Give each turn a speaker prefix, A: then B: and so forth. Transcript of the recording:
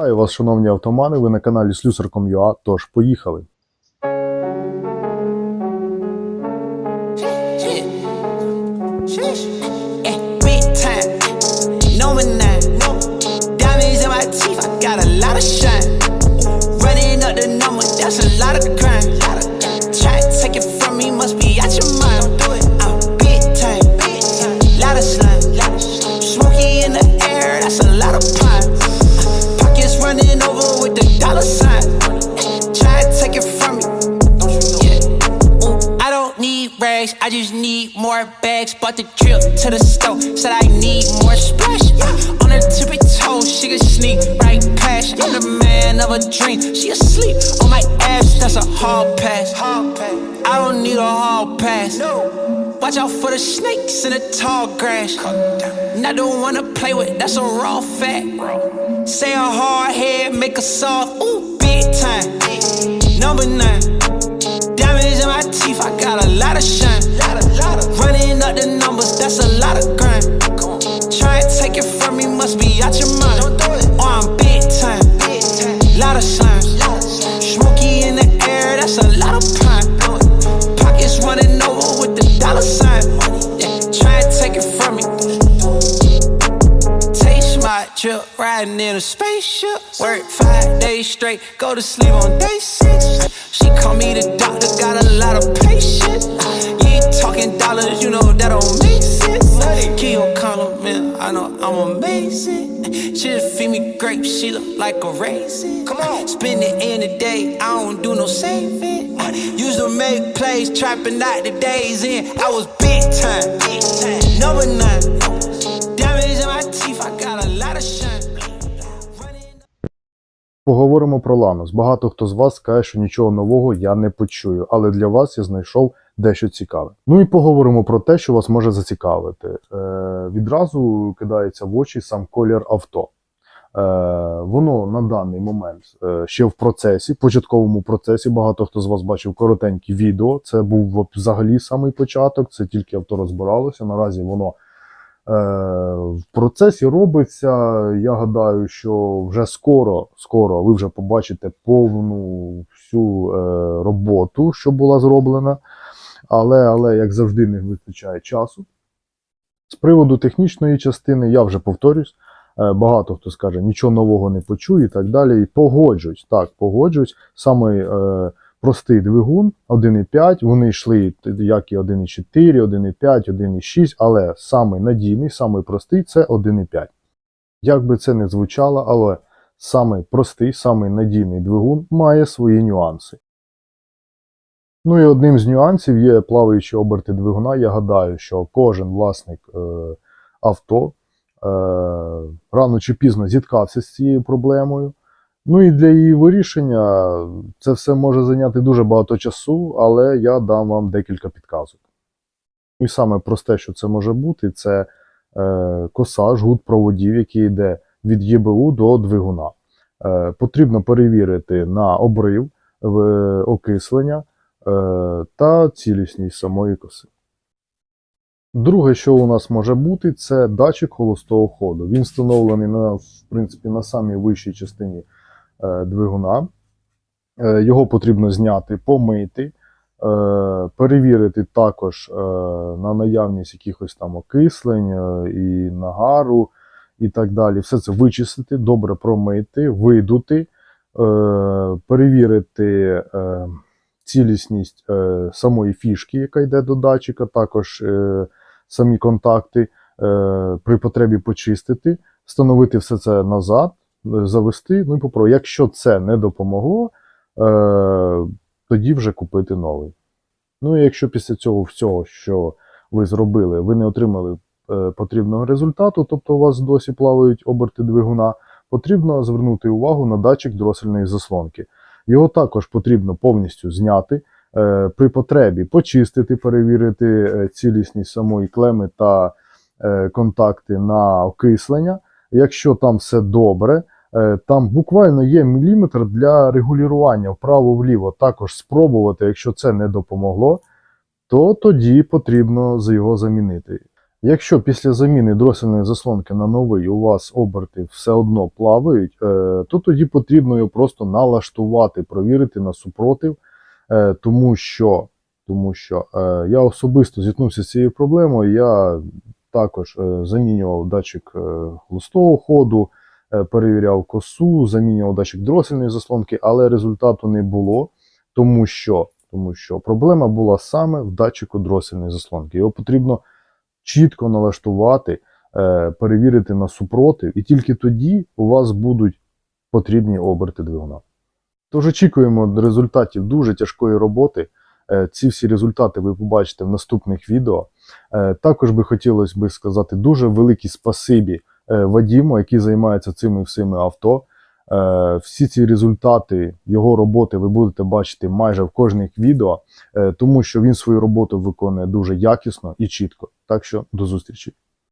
A: Вітаю вас, шановні автомани. Ви на каналі Слюсар.com.ua, Тож поїхали.
B: Eh, I just need more bags. Bought the trip to the store, said I need more splash. Yeah. On her tippy toes, she could sneak right past. I'm the man of a dream, she asleep on my ass. That's a hall pass. I don't need a hall pass. No. Watch out for the snakes in the tall grass. Not the one to play with, that's a raw fact. Say a hard head, make a soft, ooh, big time. Number nine. Trip, riding in a spaceship. Work five days straight, go to sleep on day six. She call me the doctor, got a lot of patience. You ain't talking dollars, you know that don't make sense. Keep on compliment, I know I'm amazing. She just feed me grapes, she look like a raisin. Come on, spend it in the day, I don't do no saving. Used to make plays, trapping out the days in. I was big time, number nine.
A: Поговоримо про Ланос. Багато хто з вас скаже, що нічого нового я не почую, але для вас я знайшов дещо цікаве. Ну і поговоримо про те, що вас може зацікавити. Е, відразу кидається в очі сам колір авто. Е, воно на даний момент е, ще в процесі, початковому процесі. Багато хто з вас бачив коротенькі відео. Це був взагалі самий початок, це тільки авто розбиралося. Наразі воно в процесі робиться. Я гадаю, що вже скоро, скоро ви вже побачите повну всю е, роботу, що була зроблена. Але, але, як завжди, не вистачає часу. З приводу технічної частини, я вже повторюсь. Е, Багато хто скаже, нічого нового не почую і так далі. І погоджуюсь, так, погоджуюсь. Саме е, простий двигун 1,5, вони йшли як і 1,4, 1,5, 1,6, але самий надійний, самий простий це 1,5. Як би це не звучало, але самий простий, самий надійний двигун має свої нюанси. Ну і одним з нюансів є плаваючі оберти двигуна. Я гадаю, що кожен власник е, авто е, рано чи пізно зіткався з цією проблемою. Ну і для її вирішення це все може зайняти дуже багато часу, але я дам вам декілька підказок. І саме просте, що це може бути, це е, коса, жгут проводів, який йде від ЄБУ до двигуна. Е, потрібно перевірити на обрив в окислення е, та цілісність самої коси. Друге, що у нас може бути, це датчик холостого ходу. Він встановлений на, в принципі, на самій вищій частині е, двигуна. Е, його потрібно зняти, помити, е, перевірити також е, на наявність якихось там окислень е, і нагару і так далі. Все це вичистити, добре промити, видути, е, перевірити е, цілісність е, самої фішки, яка йде до датчика, також е, самі контакти, е, при потребі почистити, встановити все це назад, е, завести. Ну і попробувати. Якщо це не допомогло, е, тоді вже купити новий. Ну і якщо після цього всього, що ви зробили, ви не отримали е, потрібного результату, тобто у вас досі плавають оберти двигуна, потрібно звернути увагу на датчик дросельної заслонки. Його також потрібно повністю зняти, е, при потребі почистити, перевірити е, цілісність самої клеми та е, контакти на окислення. Якщо там все добре, е, там буквально є міліметр для регулювання вправо-вліво. Також спробувати, якщо це не допомогло, то тоді потрібно його замінити. Якщо після заміни дросельної заслонки на новий у вас оберти все одно плавають, е, то тоді потрібно його просто налаштувати, провірити на супротив, е, тому що, тому що я особисто зіткнувся з цією проблемою. Я також е, замінював датчик е, ходу, е, перевіряв косу, замінював датчик дросельної заслонки, але результату не було, тому що, тому що проблема була саме в датчику дросельної заслонки. Його потрібно чітко налаштувати, перевірити на супротив, і тільки тоді у вас будуть потрібні оберти двигуна. Тож очікуємо результатів дуже тяжкої роботи. Ці всі результати ви побачите в наступних відео. Е, Також би хотілося би сказати дуже велике спасибі е, Вадіму, який займається цими всіми авто. Е, Всі ці результати його роботи ви будете бачити майже в кожних відео, тому що він свою роботу виконує дуже якісно і чітко. Так що до зустрічі.